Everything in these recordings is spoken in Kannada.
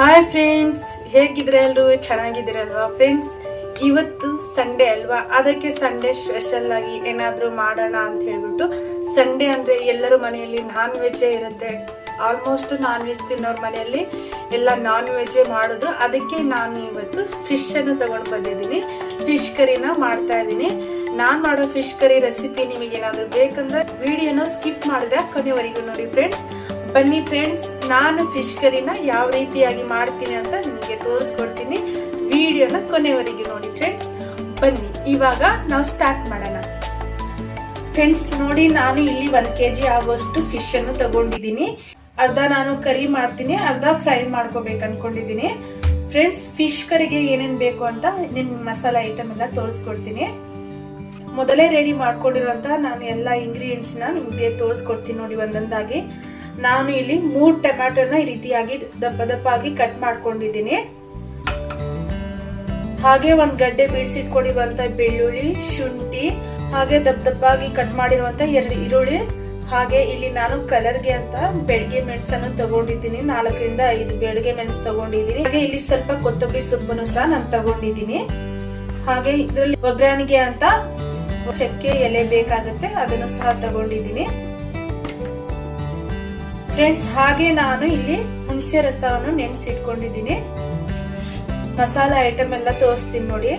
ಹಾಯ್ ಫ್ರೆಂಡ್ಸ್ ಹೇಗಿದ್ರೆ ಎಲ್ಲರೂ ಚೆನ್ನಾಗಿದ್ದೀರಲ್ವಾ ಫ್ರೆಂಡ್ಸ್ ಇವತ್ತು ಸಂಡೇ ಅಲ್ವಾ? ಅದಕ್ಕೆ ಸಂಡೇ ಸ್ಪೆಷಲ್ ಆಗಿ ಏನಾದರೂ ಮಾಡೋಣ ಅಂತ ಹೇಳ್ಬಿಟ್ಟು ಸಂಡೇ ಅಂದ್ರೆ ಎಲ್ಲರ ಮನೆಯಲ್ಲಿ ನಾನ್ ವೆಜ್ಜೇ ಇರುತ್ತೆ. ಆಲ್ಮೋಸ್ಟ್ ನಾನ್ ವೆಜ್ ತಿನ್ನೋರ ಮನೆಯಲ್ಲಿ ಎಲ್ಲ ನಾನ್ ವೆಜ್ಜೇ ಮಾಡೋದು. ಅದಕ್ಕೆ ನಾನು ಇವತ್ತು ಫಿಶ್ ಅನ್ನು ತಗೊಂಡು ಬಂದಿದ್ದೀನಿ. ಫಿಶ್ ಕರಿನ ಮಾಡ್ತಾ ಇದ್ದೀನಿ. ನಾನು ಮಾಡೋ ಫಿಶ್ ಕರಿ ರೆಸಿಪಿ ನಿಮಗೆ ಏನಾದ್ರೂ ಬೇಕಂದ್ರೆ ವಿಡಿಯೋನ ಸ್ಕಿಪ್ ಮಾಡಿದ್ರೆ ಕೊನೆವರೆಗೂ ನೋಡಿ ಫ್ರೆಂಡ್ಸ್ ಬನ್ನಿ ಫ್ರೆಂಡ್ಸ್ ನಾನು ಫಿಶ್ ಕರಿನ ಯಾವ ರೀತಿಯಾಗಿ ಮಾಡ್ತೀನಿ ಅಂತ ನಿಮಗೆ ತೋರಿಸ್ಕೊಡ್ತೀನಿ. ವಿಡಿಯೋನ ಕೊನೆವರೆಗೆ ನೋಡಿ ಫ್ರೆಂಡ್ಸ್ ಬನ್ನಿ, ಇವಾಗ ನಾವು ಸ್ಟಾರ್ಟ್ ಮಾಡೋಣ. ಫ್ರೆಂಡ್ಸ್ ನೋಡಿ ನಾನು ಇಲ್ಲಿ ಒಂದು ಕೆ ಜಿ ಆಗುವಷ್ಟು ಫಿಶ್ ಅನ್ನು ತಗೊಂಡಿದ್ದೀನಿ. ಅರ್ಧ ನಾನು ಕರಿ ಮಾಡ್ತೀನಿ, ಅರ್ಧ ಫ್ರೈ ಮಾಡ್ಕೋಬೇಕು ಅನ್ಕೊಂಡಿದ್ದೀನಿ. ಫ್ರೆಂಡ್ಸ್ ಫಿಶ್ ಕರಿಗೆ ಏನೇನು ಬೇಕು ಅಂತ ನಿಮ್ ಮಸಾಲ ಐಟಮ್ ಎಲ್ಲ ತೋರಿಸ್ಕೊಡ್ತೀನಿ. ಮೊದಲೇ ರೆಡಿ ಮಾಡ್ಕೊಂಡಿರುವಂತ ನಾನು ಎಲ್ಲ ಇಂಗ್ರೀಡಿಯಂಟ್ಸ್ನ ನಿಮ್ಗೆ ತೋರಿಸ್ಕೊಡ್ತೀನಿ ನೋಡಿ ಒಂದೊಂದಾಗಿ. ನಾನು ಇಲ್ಲಿ ಮೂರು ಟೊಮ್ಯಾಟೊನ ಈ ರೀತಿಯಾಗಿ ದಪ್ಪ ದಪ್ಪಾಗಿ ಕಟ್ ಮಾಡ್ಕೊಂಡಿದ್ದೀನಿ. ಹಾಗೆ ಒಂದ್ ಗಡ್ಡೆ ಬೀಳ್ಸಿಟ್ಕೊಂಡಿರುವಂತ ಬೆಳ್ಳುಳ್ಳಿ, ಶುಂಠಿ, ಹಾಗೆ ದಪ್ಪ ದಪ್ಪಾಗಿ ಕಟ್ ಮಾಡಿರುವಂತ ಎರಡು ಈರುಳ್ಳಿ, ಹಾಗೆ ಇಲ್ಲಿ ನಾನು ಕಲರ್ಗೆ ಅಂತ ಬೆಳಗ್ಗೆ ಮೆಣಸನ್ನು ತಗೊಂಡಿದ್ದೀನಿ. ನಾಲ್ಕರಿಂದ ಐದು ಬೆಳಗ್ಗೆ ಮೆಣಸು ತಗೊಂಡಿದ್ದೀನಿ. ಹಾಗೆ ಇಲ್ಲಿ ಸ್ವಲ್ಪ ಕೊತ್ತಂಬರಿ ಸೊಪ್ಪನ್ನು ಸಹ ನಾನು ತಗೊಂಡಿದ್ದೀನಿ. ಹಾಗೆ ಇದರಲ್ಲಿ ಒಗ್ಗರಣೆಗೆ ಅಂತ ಚಕ್ಕೆ ಎಲೆ ಬೇಕಾಗುತ್ತೆ, ಅದನ್ನು ಸಹ ತಗೊಂಡಿದ್ದೀನಿ. ಫ್ರೆಂಡ್ಸ್ ಹಾಗೆ ನಾನು ಇಲ್ಲಿ ಹುಣಸೆ ರಸವನ್ನು ನೆನೆಸಿಟ್ಕೊಂಡಿದ್ದೀನಿ. ಮಸಾಲ ಐಟಮ್ ಎಲ್ಲ ತೋರಿಸ್ತೀನಿ ನೋಡಿ.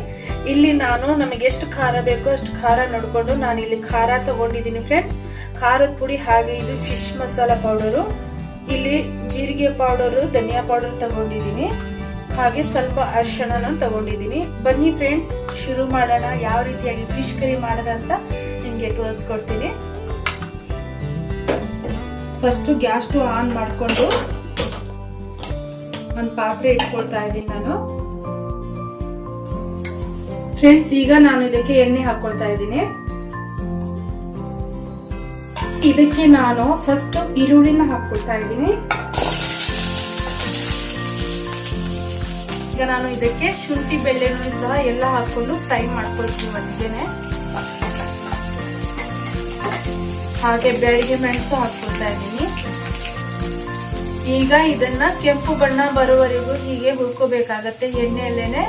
ಇಲ್ಲಿ ನಾನು ನಮಗೆ ಎಷ್ಟು ಖಾರ ಬೇಕೋ ಅಷ್ಟು ಖಾರ ನೋಡಿಕೊಂಡು ನಾನು ಇಲ್ಲಿ ಖಾರ ತಗೊಂಡಿದ್ದೀನಿ ಫ್ರೆಂಡ್ಸ್ ಖಾರದ ಪುಡಿ ಹಾಗೆ ಇದು ಫಿಶ್ ಮಸಾಲ ಪೌಡರು ಇಲ್ಲಿ ಜೀರಿಗೆ ಪೌಡರು ಧನಿಯಾ ಪೌಡರ್ ತಗೊಂಡಿದ್ದೀನಿ. ಹಾಗೆ ಸ್ವಲ್ಪ ಅರಿಶಿಣನ ತಗೊಂಡಿದ್ದೀನಿ. ಬನ್ನಿ ಫ್ರೆಂಡ್ಸ್ ಶುರು ಮಾಡೋಣ. ಯಾವ ರೀತಿಯಾಗಿ ಫಿಶ್ ಕರಿ ಮಾಡೋದಂತ ನಿಮಗೆ ತೋರಿಸ್ಕೊಡ್ತೀನಿ. ಫಸ್ಟ್ ಗ್ಯಾಸ್ ಟು ಆನ್ ಮಾಡಿಕೊಂಡು ಒಂದು ಪಾತ್ರೆ ಇಟ್ಕೊಳ್ತಾ ಇದ್ದೀನಿ ನಾನು. ಫ್ರೆಂಡ್ಸ್ ಈಗ ನಾನು ಇದಕ್ಕೆ ಎಣ್ಣೆ ಹಾಕೊಳ್ತಾ ಇದ್ದೀನಿ. ಇದಕ್ಕೆ ನಾನು ಫಸ್ಟ್ ಈರುಳ್ಳಿನ ಹಾಕೊಳ್ತಾ ಇದ್ದೀನಿ. ಈಗ ನಾನು ಇದಕ್ಕೆ ಶುಂಠಿ ಬೆಳ್ಳುಳ್ಳಿ ಸಹ ಎಲ್ಲ ಹಾಕೊಂಡು ಫ್ರೈ ಮಾಡ್ಕೊಳ್ತೀನಿ ಒಂದೇನೆ ಹಾಗೆ ಬೆಳಿಗ್ಗೆ ಮೆಣಸು ಹಾಕ್ಕೊಳ್ತಾ ಇದ್ದೀನಿ. ಈಗ ಇದನ್ನ ಕೆಂಪು ಬಣ್ಣ ಬರುವವರೆಗೂ ಹೀಗೆ ಹುರ್ಕೋಬೇಕಾಗತ್ತೆ ಎಣ್ಣೆಯಲ್ಲೇನೆ.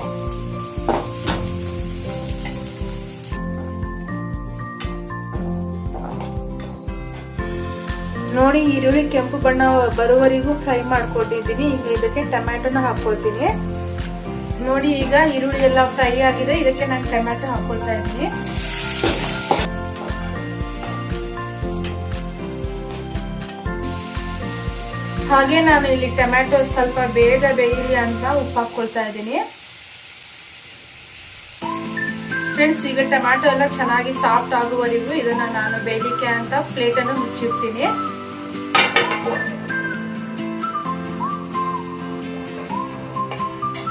ನೋಡಿ, ಈರುಳ್ಳಿ ಕೆಂಪು ಬಣ್ಣ ಬರುವವರೆಗೂ ಫ್ರೈ ಮಾಡ್ಕೊಂಡಿದ್ದೀನಿ. ಈಗ ಇದಕ್ಕೆ ಟೊಮ್ಯಾಟೊನ ಹಾಕೊಳ್ತೀನಿ ನೋಡಿ, ಈಗ ಈರುಳ್ಳಿ ಎಲ್ಲ ಫ್ರೈ ಆಗಿದೆ. ಇದಕ್ಕೆ ನಾನು ಟೊಮ್ಯಾಟೊ ಹಾಕೊಳ್ತಾ ಇದ್ದೀನಿ. ಹಾಗೆ ನಾನು ಇಲ್ಲಿ ಟೊಮ್ಯಾಟೊ ಸ್ವಲ್ಪ ಬೇಗ ಬೇಯಲಿ ಅಂತ ಉಪ್ಪು ಹಾಕ್ಕೊಳ್ತಾ ಇದ್ದೀನಿ. ಫ್ರೆಂಡ್ಸ್ ಈಗ ಟೊಮ್ಯಾಟೊ ಎಲ್ಲ ಚೆನ್ನಾಗಿ ಸಾಫ್ಟ್ ಆಗುವವರೆಗೂ ಇದನ್ನ ನಾನು ಬೇಯಲಿಕ್ಕೆ ಅಂತ ಪ್ಲೇಟನ್ನು ಮುಚ್ಚಿರ್ತೀನಿ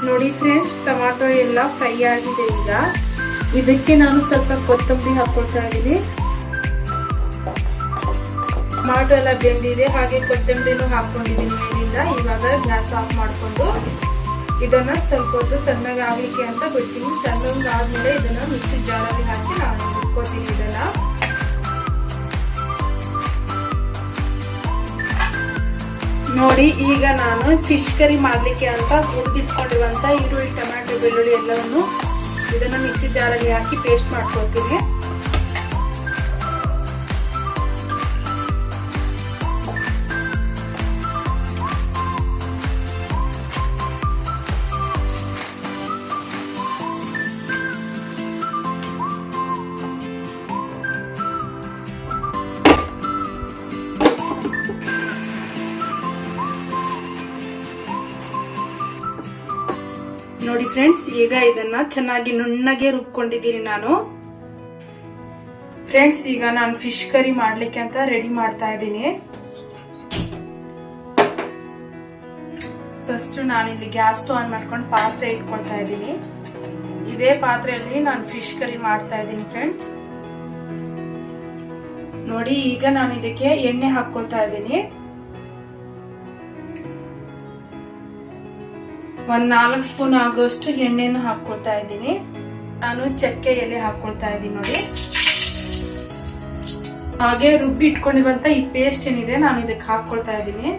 ನೋಡಿ ಫ್ರೆಂಡ್ಸ್ ಟೊಮ್ಯಾಟೊ ಎಲ್ಲ ಫ್ರೈ ಆಗಿದೆ ಈಗ. ಇದಕ್ಕೆ ನಾನು ಸ್ವಲ್ಪ ಕೊತ್ತಂಬರಿ ಹಾಕೊಳ್ತಾ ಇದ್ದೀನಿ. ಟೊಮಾಟೊ ಎಲ್ಲ ಬೆಂದಿದೆ, ಹಾಗೆ ಕೊತ್ತಂಬರಿನೂ ಹಾಕೊಂಡಿದ್ದೀನಿ ಮೇಲಿಂದ ಇವಾಗ ಗ್ಯಾಸ್ ಆಫ್ ಮಾಡಿಕೊಂಡು ಇದನ್ನ ಸ್ವಲ್ಪ ಹೊತ್ತು ತಣ್ಣಗಾಗಲಿಕ್ಕೆ ಅಂತ ಬಿಡ್ತೀನಿ. ತಣ್ಣಗಾದ್ಮೇಲೆ ಇದನ್ನ ಮಿಕ್ಸಿ ಜಾರಲ್ಲಿ ಹಾಕಿ ನಾನು ಇಟ್ಕೋತೀನಿ ಇದನ್ನ. ನೋಡಿ, ಈಗ ನಾನು ಫಿಶ್ ಕರಿ ಮಾಡಲಿಕ್ಕೆ ಅಂತ ಹುರಿದಿಟ್ಕೊಂಡಿರುವಂಥ ಈರುಳ್ಳಿ, ಟೊಮ್ಯಾಟೊ, ಬೆಳ್ಳುಳ್ಳಿ ಎಲ್ಲವನ್ನು ಇದನ್ನ ಮಿಕ್ಸಿ ಜಾರಲ್ಲಿ ಹಾಕಿ ಪೇಸ್ಟ್ ಮಾಡ್ಕೊತೀನಿ ನೋಡಿ ಫ್ರೆಂಡ್ಸ್ ಈಗ ಇದನ್ನ ಚೆನ್ನಾಗಿ ನುಣ್ಣಗೆ ರುಬ್ಕೊಂಡಿದ್ದೀನಿ ನಾನು. ಫ್ರೆಂಡ್ಸ್ ಈಗ ನಾನು ಫಿಶ್ ಕರಿ ಮಾಡ್ಲಿಕ್ಕೆ ಅಂತ ರೆಡಿ ಮಾಡ್ತಾ ಇದ್ದೀನಿ. ಫಸ್ಟ್ ನಾನು ಇಲ್ಲಿ ಗ್ಯಾಸ್ ಸ್ಟವ್ ಆನ್ ಮಾಡ್ಕೊಂಡು ಪಾತ್ರೆ ಇಟ್ಕೊಳ್ತಾ ಇದ್ದೀನಿ. ಇದೇ ಪಾತ್ರೆಯಲ್ಲಿ ನಾನು ಫಿಶ್ ಕರಿ ಮಾಡ್ತಾ ಇದ್ದೀನಿ ಫ್ರೆಂಡ್ಸ್ ನೋಡಿ, ಈಗ ನಾನು ಇದಕ್ಕೆ ಎಣ್ಣೆ ಹಾಕೊಳ್ತಾ ಇದ್ದೀನಿ. ಒಂದ್ ನಾಲ್ಕು ಸ್ಪೂನ್ ಆಗೋಷ್ಟು ಎಣ್ಣೆನ ಹಾಕೊಳ್ತಾ ಇದ್ದೀನಿ. ನಾನು ಚಕ್ಕೆ ಎಲೆ ಹಾಕೊಳ್ತಾ ಇದ್ದೀನಿ ನೋಡಿ. ಹಾಗೆ ರುಬ್ಬಿ ಇಟ್ಕೊಂಡಿರುವಂತ ಈ ಪೇಸ್ಟ್ ಏನಿದೆ, ನಾನು ಇದಕ್ಕೆ ಹಾಕೊಳ್ತಾ ಇದ್ದೀನಿ.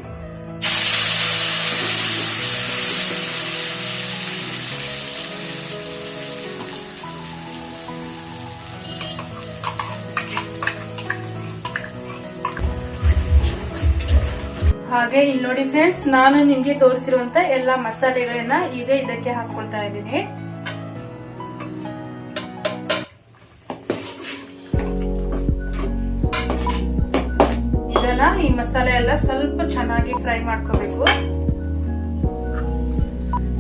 ಹಾಗೆ ಇಲ್ಲಿ ನೋಡಿ ಫ್ರೆಂಡ್ಸ್ ನಾನು ನಿಮ್ಗೆ ತೋರಿಸಿರುವಂತ ಎಲ್ಲಾ ಮಸಾಲೆಗಳನ್ನ ಈಗ ಇದಕ್ಕೆ ಹಾಕೊಳ್ತಾ ಇದ್ದೀನಿ. ಇದನ್ನ ಈ ಮಸಾಲೆ ಎಲ್ಲ ಸ್ವಲ್ಪ ಚೆನ್ನಾಗಿ ಫ್ರೈ ಮಾಡ್ಕೋಬೇಕು.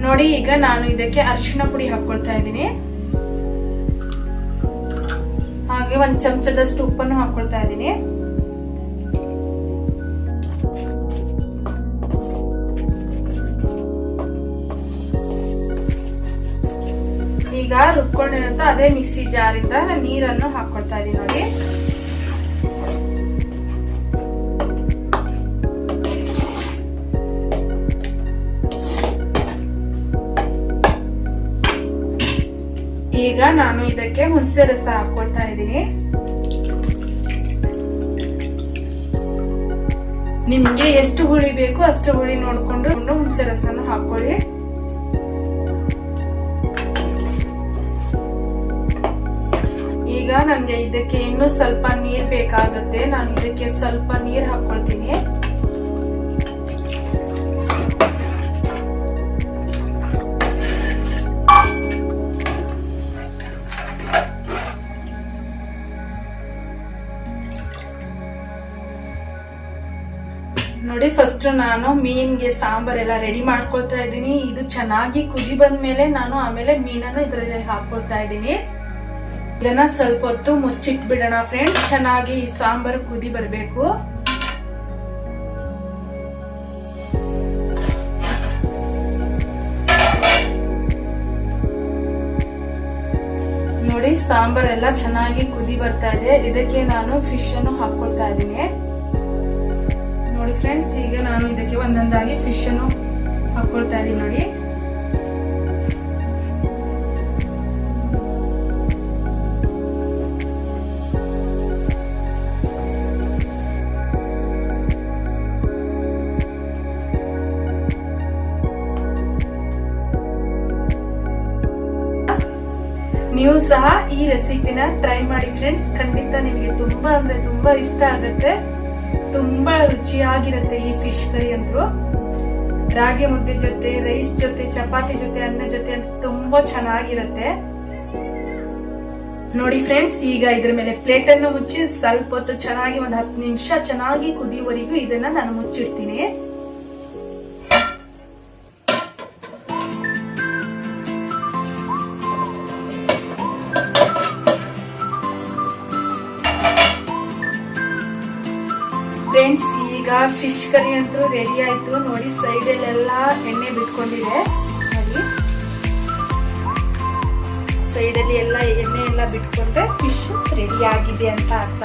ನೋಡಿ, ಈಗ ನಾನು ಇದಕ್ಕೆ ಅರಿಶಿನ ಪುಡಿ ಹಾಕೊಳ್ತಾ ಇದ್ದೀನಿ. ಹಾಗೆ ಒಂದ್ ಚಮಚದಷ್ಟು ಉಪ್ಪನ್ನು ಹಾಕೊಳ್ತಾ ಇದ್ದೀನಿ. ಈಗ ಅದೇ ಮಿಕ್ಸಿ ಜಾರಿಂದ ನೀರನ್ನು ಹಾಕೊಳ್ತಾ ಇದೀನಿ ನೋಡಿ. ಈಗ ನಾನು ಇದಕ್ಕೆ ಹುಣಸೆ ರಸ ಹಾಕೊಳ್ತಾ ಇದ್ದೀನಿ. ನಿಮ್ಗೆ ಎಷ್ಟು ಹುಳಿ ಬೇಕು ಅಷ್ಟು ಹುಳಿ ನೋಡ್ಕೊಂಡು ಹುಣಸೆ ರಸನ ಹಾಕೊಳ್ಳಿ ನನ್ಗೆ ಇದಕ್ಕೆ ಇನ್ನೂ ಸ್ವಲ್ಪ ನೀರ್ ಬೇಕಾಗುತ್ತೆ. ನಾನು ಇದಕ್ಕೆ ಸ್ವಲ್ಪ ನೀರು ಹಾಕ್ಕೊಳ್ತೀನಿ ನೋಡಿ ಫಸ್ಟ್ ನಾನು ಮೀನ್ಗೆ ಸಾಂಬಾರ್ ಎಲ್ಲ ರೆಡಿ ಮಾಡ್ಕೊಳ್ತಾ ಇದ್ದೀನಿ. ಇದು ಚೆನ್ನಾಗಿ ಕುದಿ ಬಂದ್ಮೇಲೆ ನಾನು ಆಮೇಲೆ ಮೀನನ್ನು ಇದರಲ್ಲಿ ಹಾಕೊಳ್ತಾ ಇದ್ದೀನಿ. ಇದನ್ನ ಸ್ವಲ್ಪ ಹೊತ್ತು ಮುಚ್ಚಿಟ್ ಬಿಡೋಣ ಫ್ರೆಂಡ್ಸ್ ಚೆನ್ನಾಗಿ ಈ ಸಾಂಬಾರು ಕುದಿ ಬರಬೇಕು. ನೋಡಿ, ಸಾಂಬಾರ್ ಎಲ್ಲ ಚೆನ್ನಾಗಿ ಕುದಿ ಬರ್ತಾ ಇದೆ. ಇದಕ್ಕೆ ನಾನು ಫಿಶ್ ಅನ್ನು ಹಾಕೊಳ್ತಾ ಇದ್ದೀನಿ. ನೋಡಿ ಫ್ರೆಂಡ್ಸ್ ಈಗ ನಾನು ಇದಕ್ಕೆ ಒಂದೊಂದಾಗಿ ಫಿಶ್ ಅನ್ನು ನೀವು ಸಹ ಈ ರೆಸಿಪಿನ ಟ್ರೈ ಮಾಡಿ ಫ್ರೆಂಡ್ಸ್ ಖಂಡಿತ ನಿಮಗೆ ತುಂಬಾ ಅಂದ್ರೆ ತುಂಬಾ ಇಷ್ಟ ಆಗುತ್ತೆ. ತುಂಬಾ ರುಚಿಯಾಗಿರುತ್ತೆ ಈ ಫಿಶ್ ಕರಿ ಅಂತೂ ರಾಗಿ ಮುದ್ದೆ ಜೊತೆ ರೈಸ್ ಜೊತೆ, ಚಪಾತಿ ಜೊತೆ, ಅನ್ನ ಜೊತೆ ಅಂತ ತುಂಬಾ ಚೆನ್ನಾಗಿರುತ್ತೆ. ನೋಡಿ ಫ್ರೆಂಡ್ಸ್ ಈಗ ಇದ್ರ ಮೇಲೆ ಪ್ಲೇಟ್ ಅನ್ನು ಮುಚ್ಚಿ ಸ್ವಲ್ಪ ಹೊತ್ತು ಚೆನ್ನಾಗಿ ಒಂದು ಹತ್ತು ನಿಮಿಷ ಚೆನ್ನಾಗಿ ಕುದಿಯುವವರೆಗೂ ಇದನ್ನ ನಾನು ಮುಚ್ಚಿಡ್ತೀನಿ. ಫ್ರೆಂಡ್ಸ್ ಈಗ ಫಿಶ್ ಕರಿ ಅಂತೂ ರೆಡಿ ಆಯ್ತು. ನೋಡಿ ಸೈಡಲ್ಲೆಲ್ಲ ಎಣ್ಣೆ ಬಿಟ್ಕೊಂಡಿದೆ. ನೋಡಿ. ಸೈಡಲ್ಲಿ ಎಲ್ಲ ಎಣ್ಣೆ ಎಲ್ಲ ಬಿಟ್ಕೊಂಡ್ರೆ ಫಿಶ್ ರೆಡಿ ಆಗಿದೆ ಅಂತ ಅರ್ಥ.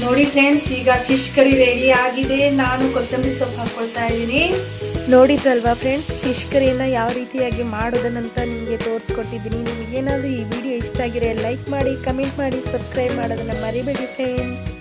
ನೋಡಿ ಫ್ರೆಂಡ್ಸ್ ಈಗ ಫಿಶ್ ಕರಿ ರೆಡಿ ಆಗಿದೆ. ನಾನು ಕೊತ್ತಂಬರಿ ಸೊಪ್ಪು ಹಾಕೊಳ್ತಾ ಇದ್ದೀನಿ. ನೋಡಿದ್ರಲ್ವಾ ಫ್ರೆಂಡ್ಸ್ ಫಿಶ್ ಕರಿಯನ್ನು ಯಾವ ರೀತಿಯಾಗಿ ಮಾಡೋದನ್ನಂತ ನಿಮಗೆ ತೋರಿಸ್ಕೊಟ್ಟಿದ್ದೀನಿ. ನಿಮಗೇನಾದರೂ ಈ ವಿಡಿಯೋ ಇಷ್ಟ ಆಗಿರೋ ಲೈಕ್ ಮಾಡಿ ಕಮೆಂಟ್ ಮಾಡಿ ಸಬ್ಸ್ಕ್ರೈಬ್ ಮಾಡೋದನ್ನು ಮರಿಬೇಡಿ ಫ್ರೆಂಡ್ಸ್